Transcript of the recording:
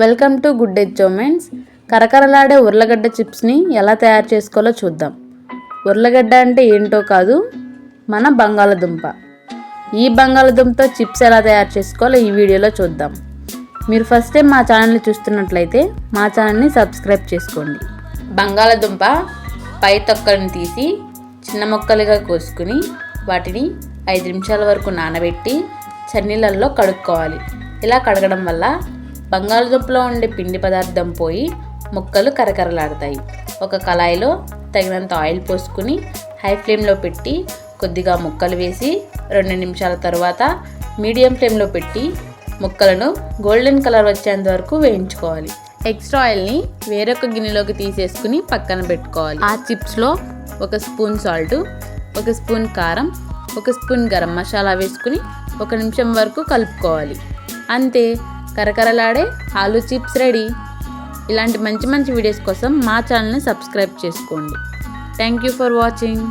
Welcome to good ఎజ్జోమెంట్స్ కరకరలాడే ఉర్లగడ్డ చిప్స్ని ఎలా తయారు చేసుకోవాలో చూద్దాం. ఉర్లగడ్డ అంటే ఏంటో కాదు మన బంగాళదుంప. ఈ బంగాళదుంపతో చిప్స్ ఎలా తయారు చేసుకోవాలో ఈ వీడియోలో చూద్దాం. మీరు ఫస్ట్ టైం మా ఛానల్ని చూస్తున్నట్లయితే మా ఛానల్ని సబ్స్క్రైబ్ చేసుకోండి. బంగాళదుంప పై తొక్కలను తీసి చిన్న ముక్కలుగా కోసుకుని వాటిని ఐదు నిమిషాల వరకు నానబెట్టి చన్నీళ్ళల్లో కడుక్కోవాలి. ఇలా కడగడం వల్ల బంగాళదుంపలో ఉండే పిండి పదార్థం పోయి ముక్కలు కరకరలాడతాయి. ఒక కళాయిలో తగినంత ఆయిల్ పోసుకుని హై ఫ్లేమ్లో పెట్టి కొద్దిగా ముక్కలు వేసి రెండు నిమిషాల తర్వాత మీడియం ఫ్లేమ్లో పెట్టి ముక్కలను గోల్డెన్ కలర్ వచ్చేంత వరకు వేయించుకోవాలి. ఎక్స్ట్రా ఆయిల్ని వేరొక గిన్నెలోకి తీసేసుకుని పక్కన పెట్టుకోవాలి. ఆ చిప్స్లో ఒక స్పూన్ సాల్ట్ ఒక స్పూన్ కారం ఒక స్పూన్ గరం మసాలా వేసుకుని ఒక నిమిషం వరకు కలుపుకోవాలి. అంతే. కరకరలాడే ఆలూ చిప్స్ రెడీ. ఇలాంటి మంచి మంచి వీడియోస్ కోసం మా ఛానల్ని సబ్స్క్రైబ్ చేసుకోండి. Thank you for watching.